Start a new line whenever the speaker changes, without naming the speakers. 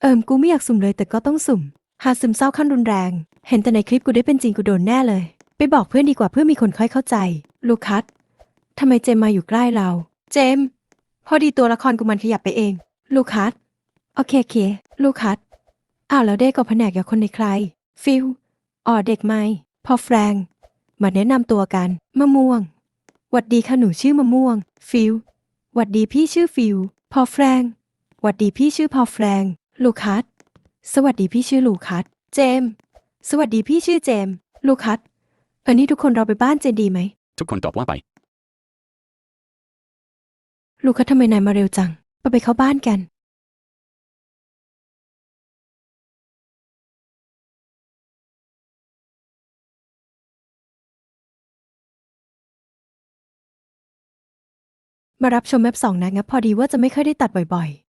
เอิมกูไม่อยากสุ่มเลยแต่ก็ต้องสุ่ม หาซึมเศร้าขั้นรุนแรง เห็นแต่ในคลิปกูได้เป็นจริงกูโดนแน่เลย ไปบอกเพื่อนดีกว่าเพื่อมีคนค่อยเข้าใจ ลูคัสทำไมเจมมาอยู่ใกล้เรา เจม พอดีตัวละครกูมันขยับไปเอง ลูคัสโอเคโอเค ลูคัสอ้าวแล้วเด็กกับแผนกกับคนในใคร ฟิลอ๋อเด็กไม่พอแฟรงมาแนะนำตัวกัน มะม่วง หวัดดีค่ะหนูชื่อมะม่วง ฟิลหวัดดีพี่ชื่อฟิลพอแฟรงหวัดดีพี่ชื่อพอแฟรง ลูคัส สวัสดีพี่ชื่อลูคัส เจมส์สวัสดีพี่ชื่อเจมส์ลูคัสอันนี้ทุกคนเราไปบ้านเจนดีไหม
ทุกคนตอบว่าไป
ลูคัสทำไมนายมาเร็วจัง ไปไปเข้าบ้านกัน มารับชมแมปสองนะงับพอดีว่าจะไม่ค่อยได้ตัดบ่อยๆ